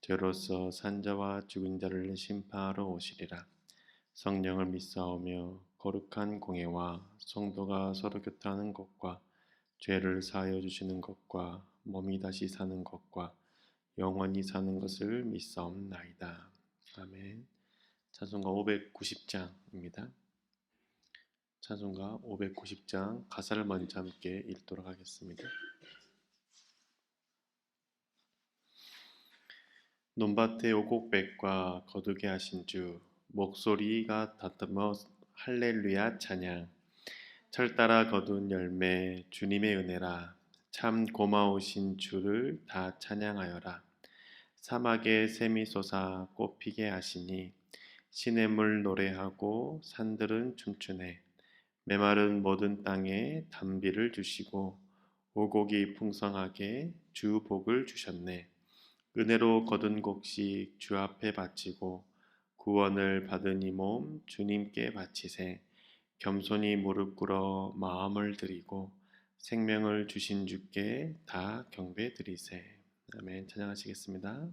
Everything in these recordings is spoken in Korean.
죄로서 산자와 죽은 자를 심판하러 오시리라. 성령을 믿사오며 거룩한 공예와 성도가 서로 교통하는 것과 죄를 사하여 주시는 것과 몸이 다시 사는 것과 영원히 사는 것을 믿사옵나이다. 아멘. 찬송가 590장입니다. 찬송가 590장 가사를 먼저 함께 읽도록 하겠습니다. 논밭에 오곡백과 거두게 하신 주 목소리가 다듬어 할렐루야 찬양. 철 따라 거둔 열매 주님의 은혜라. 참 고마우신 주를 다 찬양하여라. 사막에 샘이 솟아 꽃피게 하시니 시냇물 노래하고 산들은 춤추네. 메마른 모든 땅에 담비를 주시고 오곡이 풍성하게 주 복을 주셨네 은혜로 거둔 곡식 주 앞에 바치고 구원을 받은 이 몸 주님께 바치세. 겸손히 무릎 꿇어 마음을 드리고 생명을 주신 주께 다 경배 드리세. 아멘. 찬양하시겠습니다.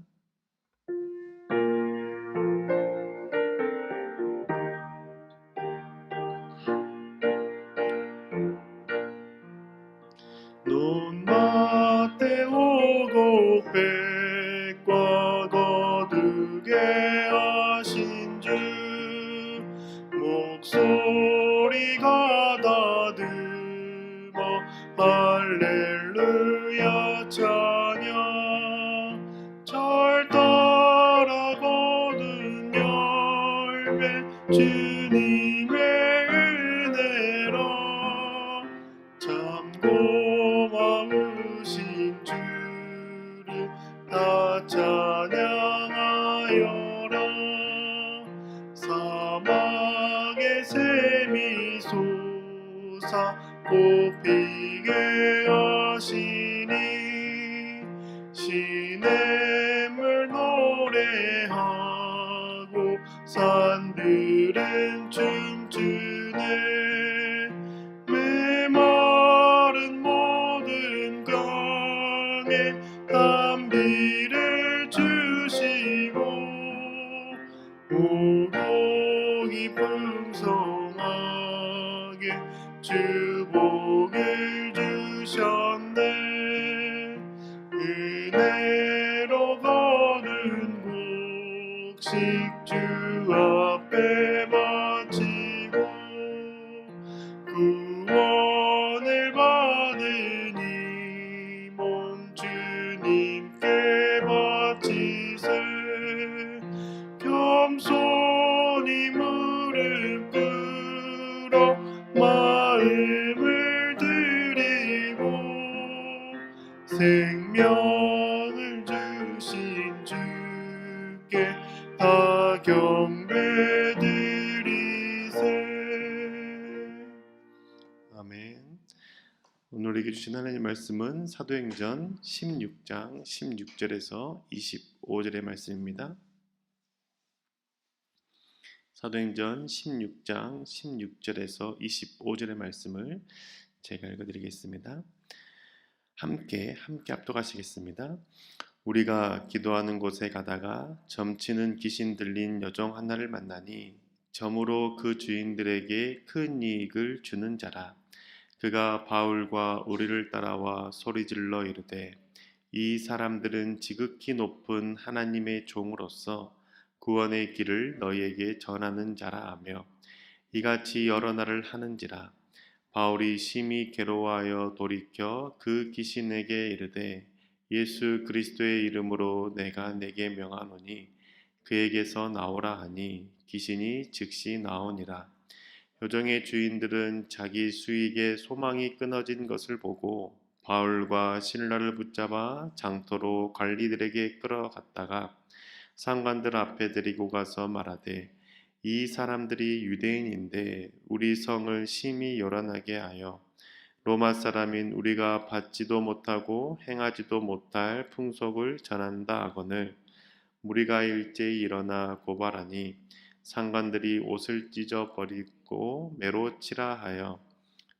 노래하고 산들은 춤 생명을 주신 주께 다 경배 드리세 아멘. 오늘 우리에게 주신 하나님 말씀은 사도행전 16장 16절에서 25절의 말씀입니다. 사도행전 16장 16절에서 25절의 말씀을 제가 읽어드리겠습니다. 함께 함께 압도하시겠습니다. 우리가 기도하는 곳에 가다가 점치는 귀신 들린 여종 하나를 만나니 점으로 그 주인들에게 큰 이익을 주는 자라. 그가 바울과 우리를 따라와 소리질러 이르되 이 사람들은 지극히 높은 하나님의 종으로서 구원의 길을 너희에게 전하는 자라 하며 이같이 여러 날을 하는지라 바울이 심히 괴로워하여 돌이켜 그 귀신에게 이르되 예수 그리스도의 이름으로 내가 내게 명하노니 그에게서 나오라 하니 귀신이 즉시 나오니라. 요정의 주인들은 자기 수익에 소망이 끊어진 것을 보고 바울과 신라를 붙잡아 장터로 관리들에게 끌어갔다가 상관들 앞에 데리고 가서 말하되 이 사람들이 유대인인데 우리 성을 심히 요란하게 하여 로마 사람인 우리가 받지도 못하고 행하지도 못할 풍속을 전한다 하거늘 무리가 일제히 일어나 고발하니 상관들이 옷을 찢어 버리고 매로 치라 하여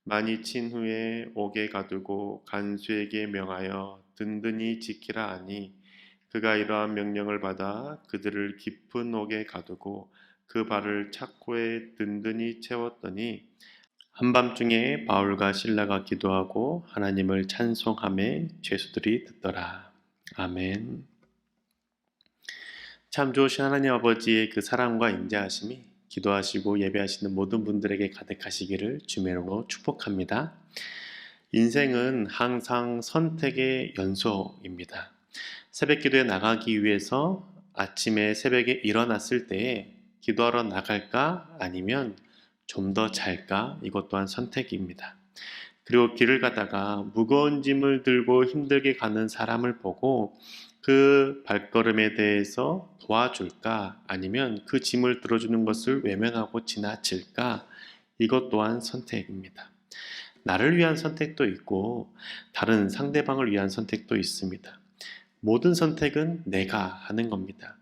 많이 친 후에 옥에 가두고 간수에게 명하여 든든히 지키라 하니 그가 이러한 명령을 받아 그들을 깊은 옥에 가두고 그 발을 착고에 든든히 채웠더니 한밤중에 바울과 신라가 기도하고 하나님을 찬송함에 죄수들이 듣더라. 아멘. 참 좋으신 하나님 아버지의 그 사랑과 인자하심이 기도하시고 예배하시는 모든 분들에게 가득하시기를 주매로 축복합니다. 인생은 항상 선택의 연속입니다. 새벽 기도에 나가기 위해서 아침에 새벽에 일어났을 때에 기도하러 나갈까 아니면 좀 더 잘까 이것 또한 선택입니다. 그리고 길을 가다가 무거운 짐을 들고 힘들게 가는 사람을 보고 그 발걸음에 대해서 도와줄까 아니면 그 짐을 들어주는 것을 외면하고 지나칠까 이것 또한 선택입니다. 나를 위한 선택도 있고 다른 상대방을 위한 선택도 있습니다. 모든 선택은 내가 하는 겁니다.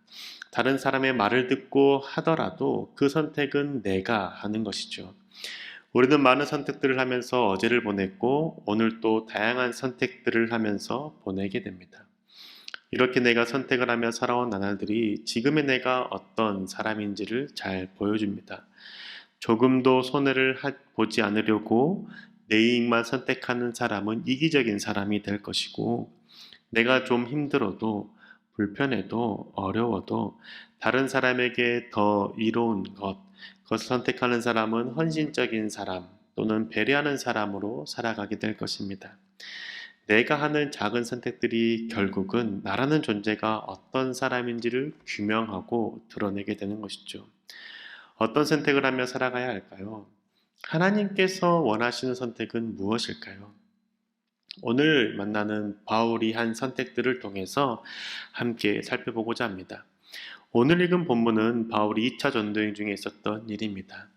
다른 사람의 말을 듣고 하더라도 그 선택은 내가 하는 것이죠. 우리는 많은 선택들을 하면서 어제를 보냈고 오늘 또 다양한 선택들을 하면서 보내게 됩니다. 이렇게 내가 선택을 하며 살아온 나날들이 지금의 내가 어떤 사람인지를 잘 보여줍니다. 조금도 손해를 보지 않으려고 내 이익만 선택하는 사람은 이기적인 사람이 될 것이고 내가 좀 힘들어도 불편해도 어려워도 다른 사람에게 더 이로운 것, 그것을 선택하는 사람은 헌신적인 사람 또는 배려하는 사람으로 살아가게 될 것입니다. 내가 하는 작은 선택들이 결국은 나라는 존재가 어떤 사람인지를 규명하고 드러내게 되는 것이죠. 어떤 선택을 하며 살아가야 할까요? 하나님께서 원하시는 선택은 무엇일까요? 오늘 만나는 바울이 한 선택들을 통해서 함께 살펴보고자 합니다. 오늘 읽은 본문은 바울이 2차 전도행 중에 있었던 일입니다.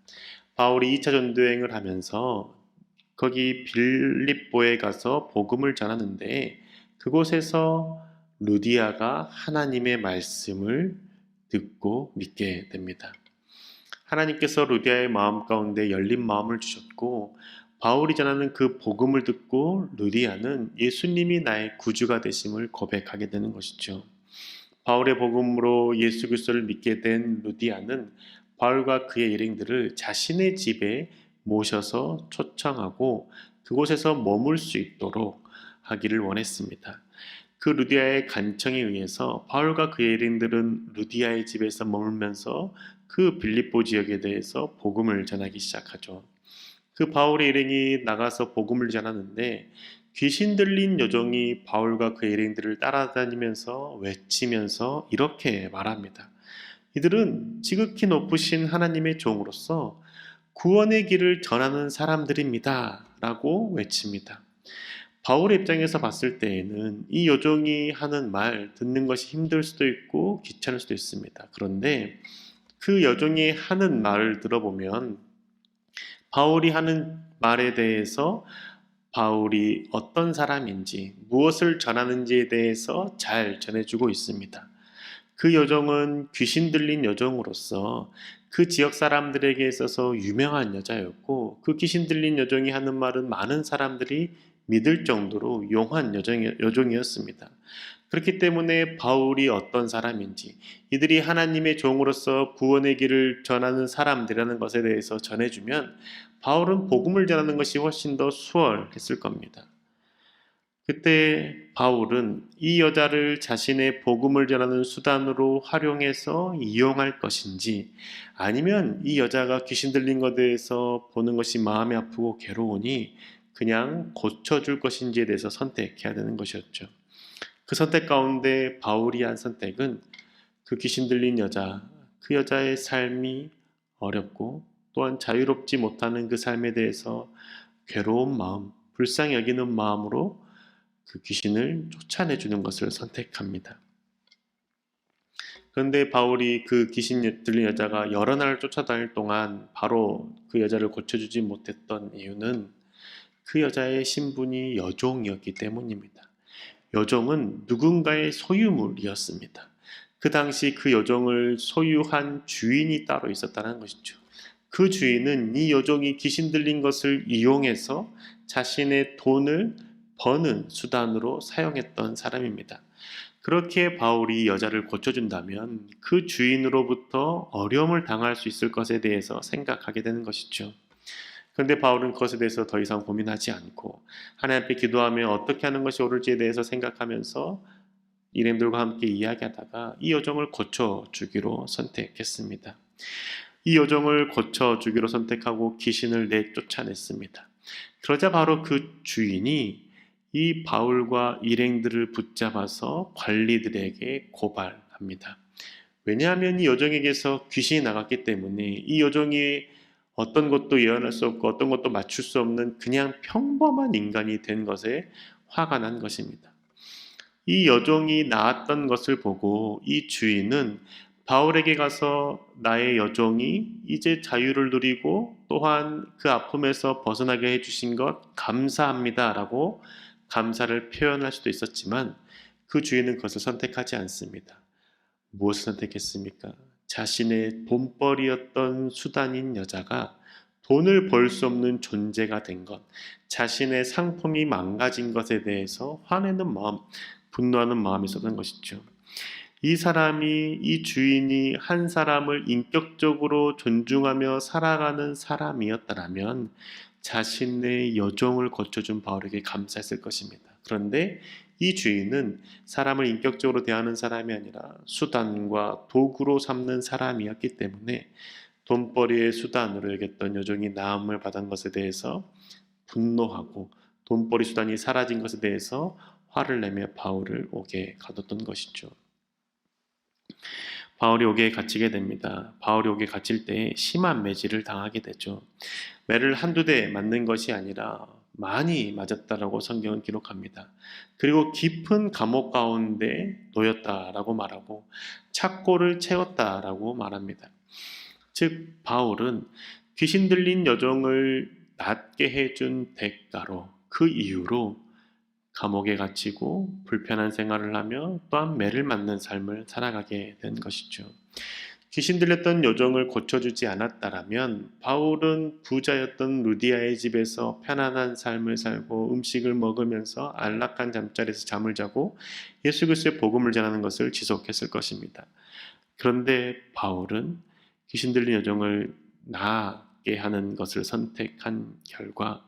바울이 2차 전도행을 하면서 거기 빌립보에 가서 복음을 전하는데 그곳에서 루디아가 하나님의 말씀을 듣고 믿게 됩니다. 하나님께서 루디아의 마음 가운데 열린 마음을 주셨고 바울이 전하는 그 복음을 듣고 루디아는 예수님이 나의 구주가 되심을 고백하게 되는 것이죠. 바울의 복음으로 예수 그리스도를 믿게 된 루디아는 바울과 그의 일행들을 자신의 집에 모셔서 초청하고 그곳에서 머물 수 있도록 하기를 원했습니다. 그 루디아의 간청에 의해서 바울과 그의 일행들은 루디아의 집에서 머물면서 그 빌립보 지역에 대해서 복음을 전하기 시작하죠. 그 바울의 일행이 나가서 복음을 전하는데 귀신 들린 여종이 바울과 그 일행들을 따라다니면서 외치면서 이렇게 말합니다. 이들은 지극히 높으신 하나님의 종으로서 구원의 길을 전하는 사람들입니다. 라고 외칩니다. 바울의 입장에서 봤을 때에는 이 여종이 하는 말 듣는 것이 힘들 수도 있고 귀찮을 수도 있습니다. 그런데 그 여종이 하는 말을 들어보면 바울이 하는 말에 대해서 바울이 어떤 사람인지 무엇을 전하는지에 대해서 잘 전해주고 있습니다. 그 여종은 귀신 들린 여종으로서 그 지역 사람들에게 있어서 유명한 여자였고 그 귀신 들린 여종이 하는 말은 많은 사람들이 믿을 정도로 용한 여종이었습니다. 그렇기 때문에 바울이 어떤 사람인지 이들이 하나님의 종으로서 구원의 길을 전하는 사람들이라는 것에 대해서 전해주면 바울은 복음을 전하는 것이 훨씬 더 수월했을 겁니다. 그때 바울은 이 여자를 자신의 복음을 전하는 수단으로 활용해서 이용할 것인지 아니면 이 여자가 귀신 들린 것에 대해서 보는 것이 마음이 아프고 괴로우니 그냥 고쳐줄 것인지에 대해서 선택해야 되는 것이었죠. 그 선택 가운데 바울이 한 선택은 그 귀신 들린 여자, 그 여자의 삶이 어렵고 또한 자유롭지 못하는 그 삶에 대해서 괴로운 마음, 불쌍히 여기는 마음으로 그 귀신을 쫓아내 주는 것을 선택합니다. 그런데 바울이 그 귀신 들린 여자가 여러 날을 쫓아다닐 동안 바로 그 여자를 고쳐주지 못했던 이유는 그 여자의 신분이 여종이었기 때문입니다. 여종은 누군가의 소유물이었습니다. 그 당시 그 여종을 소유한 주인이 따로 있었다는 것이죠. 그 주인은 이 여종이 귀신 들린 것을 이용해서 자신의 돈을 버는 수단으로 사용했던 사람입니다. 그렇게 바울이 여자를 고쳐준다면 그 주인으로부터 어려움을 당할 수 있을 것에 대해서 생각하게 되는 것이죠. 그런데 바울은 그것에 대해서 더 이상 고민하지 않고 하나님 앞에 기도하며 어떻게 하는 것이 옳을지에 대해서 생각하면서 일행들과 함께 이야기하다가 이 여정을 고쳐주기로 선택했습니다. 이 여정을 고쳐주기로 선택하고 귀신을 내쫓아냈습니다. 그러자 바로 그 주인이 이 바울과 일행들을 붙잡아서 관리들에게 고발합니다. 왜냐하면 이 여종에게서 귀신이 나갔기 때문에 이 여종이 어떤 것도 예언할 수 없고 어떤 것도 맞출 수 없는 그냥 평범한 인간이 된 것에 화가 난 것입니다. 이 여종이 나았던 것을 보고 이 주인은 바울에게 가서 나의 여종이 이제 자유를 누리고 또한 그 아픔에서 벗어나게 해주신 것 감사합니다 라고 감사를 표현할 수도 있었지만 그 주인은 그것을 선택하지 않습니다. 무엇을 선택했습니까? 자신의 돈벌이였던 수단인 여자가 돈을 벌 수 없는 존재가 된 것, 자신의 상품이 망가진 것에 대해서 화내는 마음, 분노하는 마음이 있었던 것이죠. 이 사람이, 이 주인이 한 사람을 인격적으로 존중하며 살아가는 사람이었다면 자신의 여종을 거쳐준 바울에게 감사했을 것입니다. 그런데 이 주인은 사람을 인격적으로 대하는 사람이 아니라 수단과 도구로 삼는 사람이었기 때문에 돈벌이의 수단으로 여겼던 여종이 나음을 받은 것에 대해서 분노하고 돈벌이 수단이 사라진 것에 대해서 화를 내며 바울을 옥에 가뒀던 것이죠. 바울이 옥에 갇히게 됩니다. 바울이 옥에 갇힐 때 심한 매질을 당하게 되죠. 매를 한두 대 맞는 것이 아니라 많이 맞았다라고 성경은 기록합니다. 그리고 깊은 감옥 가운데 놓였다라고 말하고 착고를 채웠다라고 말합니다. 즉 바울은 귀신 들린 여종을 낫게 해준 대가로 그 이유로 감옥에 갇히고 불편한 생활을 하며 또한 매를 맞는 삶을 살아가게 된 것이죠. 귀신 들렸던 요정을 고쳐주지 않았다라면 바울은 부자였던 루디아의 집에서 편안한 삶을 살고 음식을 먹으면서 안락한 잠자리에서 잠을 자고 예수 그리스도의 복음을 전하는 것을 지속했을 것입니다. 그런데 바울은 귀신 들린 여정을 나게 하는 것을 선택한 결과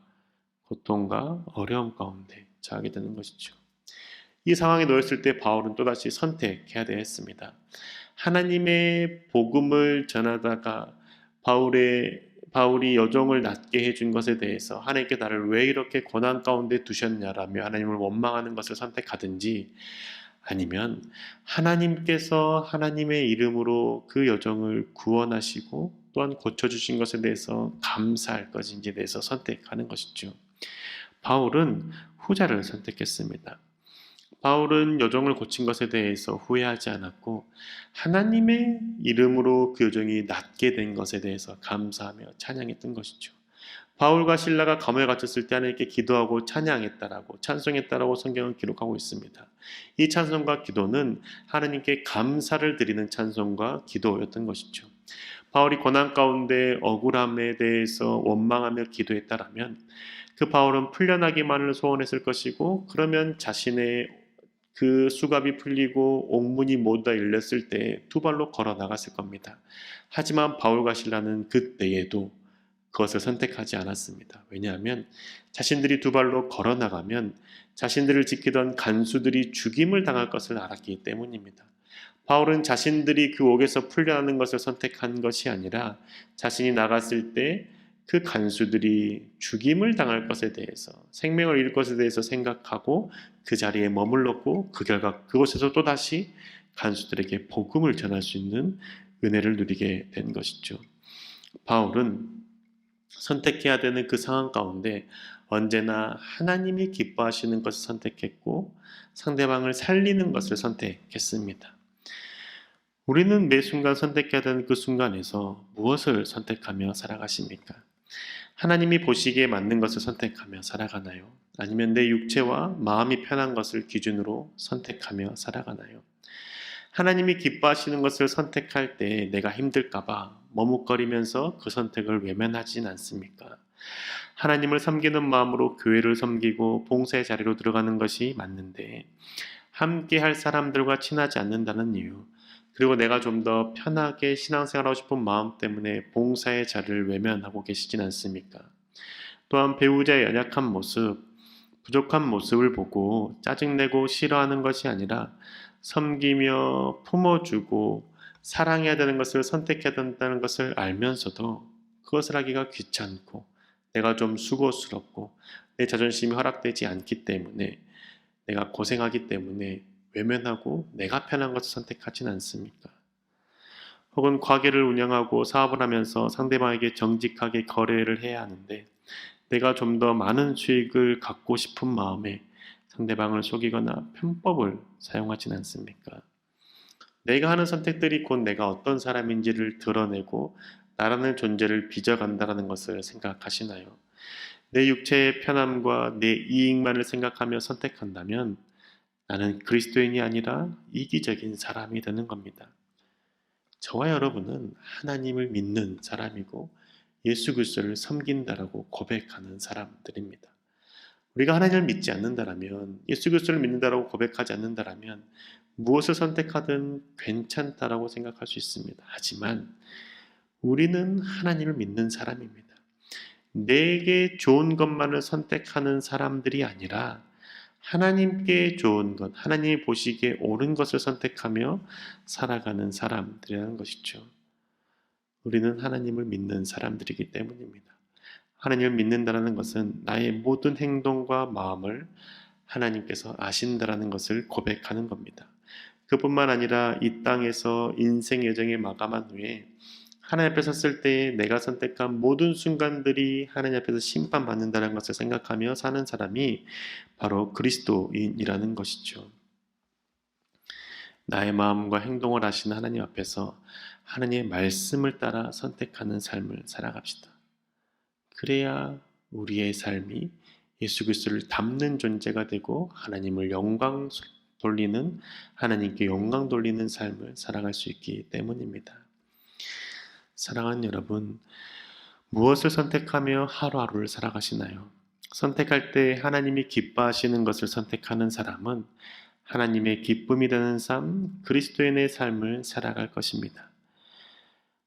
고통과 어려움 가운데 처하게 되는 것이죠. 이 상황에 놓였을 때 바울은 또다시 선택해야 되었습니다. 하나님의 복음을 전하다가 바울의 바울이 여종을 낫게 해준 것에 대해서 하나님께 나를 왜 이렇게 고난 가운데 두셨냐라며 하나님을 원망하는 것을 선택하든지 아니면 하나님께서 하나님의 이름으로 그 여종을 구원하시고 또한 고쳐주신 것에 대해서 감사할 것인지에 대해서 선택하는 것이죠. 바울은 후자를 선택했습니다. 바울은 여종을 고친 것에 대해서 후회하지 않았고 하나님의 이름으로 그 여종이 낫게 된 것에 대해서 감사하며 찬양했던 것이죠. 바울과 신라가 감옥에 갇혔을 때 하나님께 기도하고 찬양했다라고 찬송했다라고 성경은 기록하고 있습니다. 이 찬송과 기도는 하나님께 감사를 드리는 찬송과 기도였던 것이죠. 바울이 고난 가운데 억울함에 대해서 원망하며 기도했다라면 그 바울은 풀려나기만을 소원했을 것이고 그러면 자신의 그 수갑이 풀리고 옥문이 모두 다 열렸을 때 두 발로 걸어 나갔을 겁니다. 하지만 바울과 신라는 그때에도 그것을 선택하지 않았습니다. 왜냐하면 자신들이 두 발로 걸어 나가면 자신들을 지키던 간수들이 죽임을 당할 것을 알았기 때문입니다. 바울은 자신들이 그 옥에서 풀려나는 것을 선택한 것이 아니라 자신이 나갔을 때 그 간수들이 죽임을 당할 것에 대해서 생명을 잃을 것에 대해서 생각하고 그 자리에 머물렀고 그 결과 그곳에서 또 다시 간수들에게 복음을 전할 수 있는 은혜를 누리게 된 것이죠. 바울은 선택해야 되는 그 상황 가운데 언제나 하나님이 기뻐하시는 것을 선택했고 상대방을 살리는 것을 선택했습니다. 우리는 매 순간 선택해야 되는 그 순간에서 무엇을 선택하며 살아가십니까? 하나님이 보시기에 맞는 것을 선택하며 살아가나요? 아니면 내 육체와 마음이 편한 것을 기준으로 선택하며 살아가나요? 하나님이 기뻐하시는 것을 선택할 때 내가 힘들까봐 머뭇거리면서 그 선택을 외면하진 않습니까? 하나님을 섬기는 마음으로 교회를 섬기고 봉사의 자리로 들어가는 것이 맞는데 함께 할 사람들과 친하지 않는다는 이유 그리고 내가 좀 더 편하게 신앙생활하고 싶은 마음 때문에 봉사의 자리를 외면하고 계시진 않습니까? 또한 배우자의 연약한 모습, 부족한 모습을 보고 짜증내고 싫어하는 것이 아니라 섬기며 품어주고 사랑해야 되는 것을 선택해야 된다는 것을 알면서도 그것을 하기가 귀찮고 내가 좀 수고스럽고 내 자존심이 허락되지 않기 때문에 내가 고생하기 때문에 외면하고 내가 편한 것을 선택하진 않습니까? 혹은 가게를 운영하고 사업을 하면서 상대방에게 정직하게 거래를 해야 하는데 내가 좀 더 많은 수익을 갖고 싶은 마음에 상대방을 속이거나 편법을 사용하진 않습니까? 내가 하는 선택들이 곧 내가 어떤 사람인지를 드러내고 나라는 존재를 빚어간다는 것을 생각하시나요? 내 육체의 편함과 내 이익만을 생각하며 선택한다면 나는 그리스도인이 아니라 이기적인 사람이 되는 겁니다. 저와 여러분은 하나님을 믿는 사람이고 예수 그리스도를 섬긴다라고 고백하는 사람들입니다. 우리가 하나님을 믿지 않는다라면 예수 그리스도를 믿는다라고 고백하지 않는다라면 무엇을 선택하든 괜찮다라고 생각할 수 있습니다. 하지만 우리는 하나님을 믿는 사람입니다. 내게 좋은 것만을 선택하는 사람들이 아니라 하나님께 좋은 것, 하나님이 보시기에 옳은 것을 선택하며 살아가는 사람들이라는 것이죠. 우리는 하나님을 믿는 사람들이기 때문입니다. 하나님을 믿는다는 것은 나의 모든 행동과 마음을 하나님께서 아신다라는 것을 고백하는 겁니다. 그뿐만 아니라 이 땅에서 인생 여정에 마감한 후에 하나님 앞에 섰을 때 내가 선택한 모든 순간들이 하나님 앞에서 심판받는다는 것을 생각하며 사는 사람이 바로 그리스도인이라는 것이죠. 나의 마음과 행동을 하시는 하나님 앞에서 하나님의 말씀을 따라 선택하는 삶을 살아갑시다. 그래야 우리의 삶이 예수 그리스도를 담는 존재가 되고 하나님을 영광 돌리는 하나님께 영광 돌리는 삶을 살아갈 수 있기 때문입니다. 사랑하는 여러분, 무엇을 선택하며 하루하루를 살아가시나요? 선택할 때 하나님이 기뻐하시는 것을 선택하는 사람은 하나님의 기쁨이 되는 삶, 그리스도인의 삶을 살아갈 것입니다.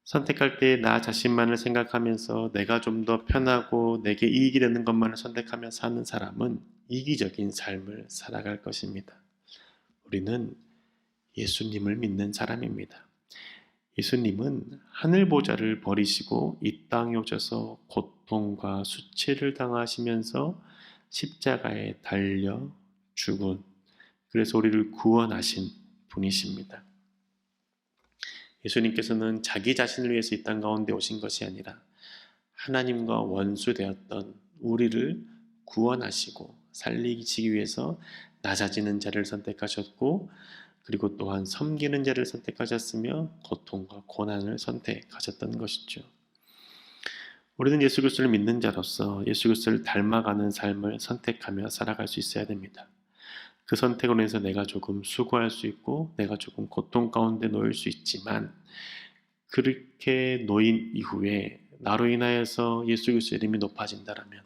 선택할 때 나 자신만을 생각하면서 내가 좀 더 편하고 내게 이익이 되는 것만을 선택하며 사는 사람은 이기적인 삶을 살아갈 것입니다. 우리는 예수님을 믿는 사람입니다. 예수님은 하늘 보좌를 버리시고 이 땅에 오셔서 고통과 수치를 당하시면서 십자가에 달려 죽은 그래서 우리를 구원하신 분이십니다. 예수님께서는 자기 자신을 위해서 이 땅 가운데 오신 것이 아니라 하나님과 원수 되었던 우리를 구원하시고 살리기 위해서 낮아지는 자를 선택하셨고 그리고 또한 섬기는 자를 선택하셨으며 고통과 고난을 선택하셨던 것이죠. 우리는 예수 그리스도를 믿는 자로서 예수 그리스도를 닮아가는 삶을 선택하며 살아갈 수 있어야 됩니다. 그 선택으로 인해서 내가 조금 수고할 수 있고 내가 조금 고통 가운데 놓일 수 있지만 그렇게 놓인 이후에 나로 인하여서 예수 그리스도의 이름이 높아진다라면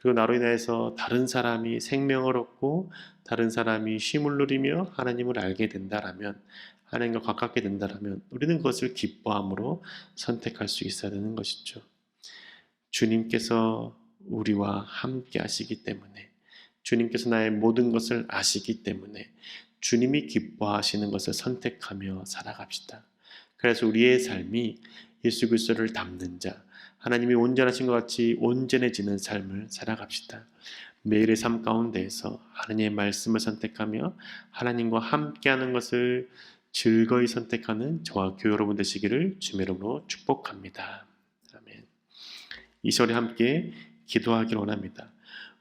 그리고 나로 인해서 다른 사람이 생명을 얻고 다른 사람이 쉼을 누리며 하나님을 알게 된다라면 하나님과 가깝게 된다라면 우리는 그것을 기뻐함으로 선택할 수 있어야 되는 것이죠. 주님께서 우리와 함께 하시기 때문에 주님께서 나의 모든 것을 아시기 때문에 주님이 기뻐하시는 것을 선택하며 살아갑시다. 그래서 우리의 삶이 예수 그리스도를 담는 자, 하나님이 온전하신 것 같이 온전해지는 삶을 살아갑시다. 매일의 삶 가운데에서 하나님의 말씀을 선택하며 하나님과 함께하는 것을 즐거이 선택하는 저와 교회 여러분 되시기를 주의 이름으로 축복합니다. 아멘. 이 시간에 함께 기도하기를 원합니다.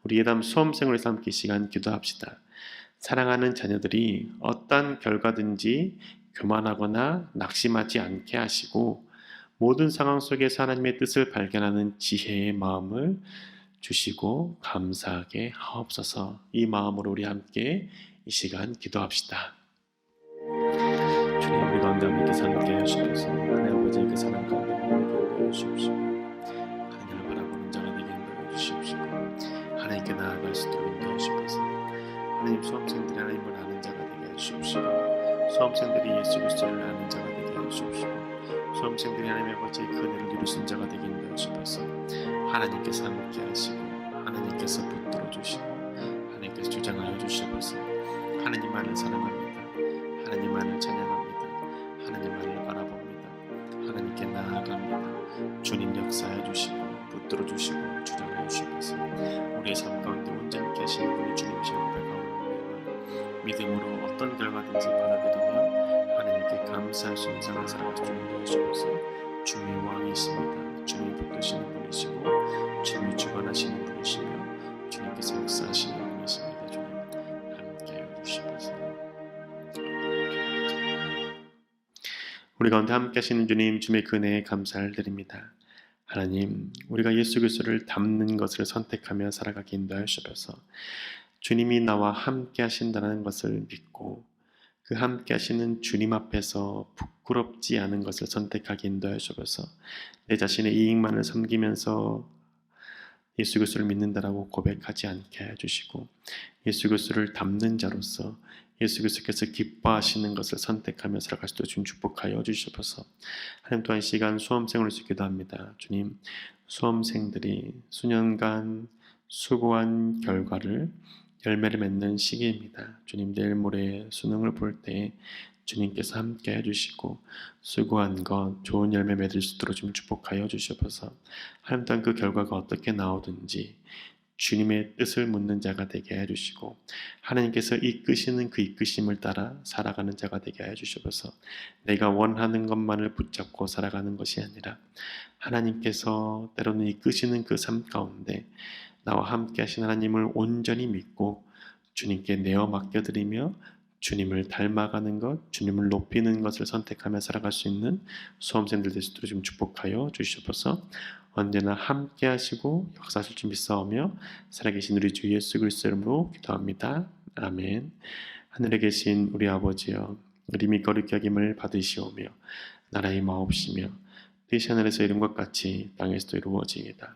우리 예담 수험생활에서 함께 이 시간 기도합시다. 사랑하는 자녀들이 어떠한 결과든지 교만하거나 낙심하지 않게 하시고 모든 상황 속에서 하나님의 뜻을 발견하는 지혜의 마음을 주시고 감사하게 하옵소서. 이 마음으로 우리 함께 이 시간 기도합시다. 주님 우리 가운데 함께 함께 하시옵소서. 하나님 아버지 그 사랑 가운데 하여 주십시오. 하나님을 바라보는 하여 주십시오. 하나님께 나아갈 수 있도록 인도해 주옵소서. 하나님 수험생들이 하나님을 아는 자가 되게 해 주십시오. 수험생들이 예수 그리스도를 아는 자가 되게 해 주십시오. 수험생들이 하나님의 아버지의 그늘을 이루신 자가 되게 인도해 주옵소서. 하나님께서 함께 하시고 하나님께서 붙들어 주시고 하나님께서 주장하여 주시옵소서. 하나님만을 사랑합니다. 하나님만을 찬양합니다. 하나님만을 바라봅니다. 하나님께 나아갑니다. 주님 역사해 주시고 붙들어 주시고 주장하여 주시옵소서. 우리의 삶 가운데 온전히 계시는 분이 주님이시고 믿음으로 어떤 결과든지 받아들이며 하나님께 삶을 살아갈 수 있는 주옵소서. 주의 왕이십니다. 주님이 붙드시는 분이시고 주님이 주관하시는 분이시며 주님께서 역사하시는 분이십니다. 주님 함께하여 주시옵소서. 우리 가운데 함께 하시는 주님 주의 근혜에 감사를 드립니다. 하나님, 우리가 예수 그리스도를 닮는 것을 선택하며 살아가게 인도하여 주셔서 주님이 나와 함께 하신다는 것을 믿고 그 함께 하시는 주님 앞에서 부끄럽지 않은 것을 선택하게 인도하여 주셔서 내 자신의 이익만을 섬기면서 예수 그리스도를 믿는다라고 고백하지 않게 해 주시고 예수 그리스도를 닮는 자로서 예수 그리스도께서 기뻐하시는 것을 선택하며 살아갈 수 있도록 축복하여 주시옵소서. 하나님 또한 이 시간 수험생을 위해서 기도합니다. 주님, 수험생들이 수년간 수고한 결과를 열매를 맺는 시기입니다. 주님, 내일 모레 수능을 볼 때 주님께서 함께 해주시고 수고한 것 좋은 열매 맺을 수 있도록 좀 축복하여 주시옵소서. 또한 그 결과가 어떻게 나오든지 주님의 뜻을 묻는 자가 되게 해주시고 하나님께서 이끄시는 그 이끄심을 따라 살아가는 자가 되게 해주시옵소서 내가 원하는 것만을 붙잡고 살아가는 것이 아니라 하나님께서 때로는 이끄시는 그 삶 가운데 나와 함께 하신 하나님을 온전히 믿고 주님께 내어 맡겨드리며 주님을 닮아가는 것, 주님을 높이는 것을 선택하며 살아갈 수 있는 수험생들 되시도록 좀 축복하여 주시옵소서. 언제나 함께 하시고 역사하실 줄 믿사오며 살아계신 우리 주 예수 그리스도 이름으로 기도합니다. 아멘. 하늘에 계신 우리 아버지여 이름이 거룩히 여김을 받으시오며 나라의 마옵시며 뜻이 하늘에서 것 같이 땅에서도 이루어지이다.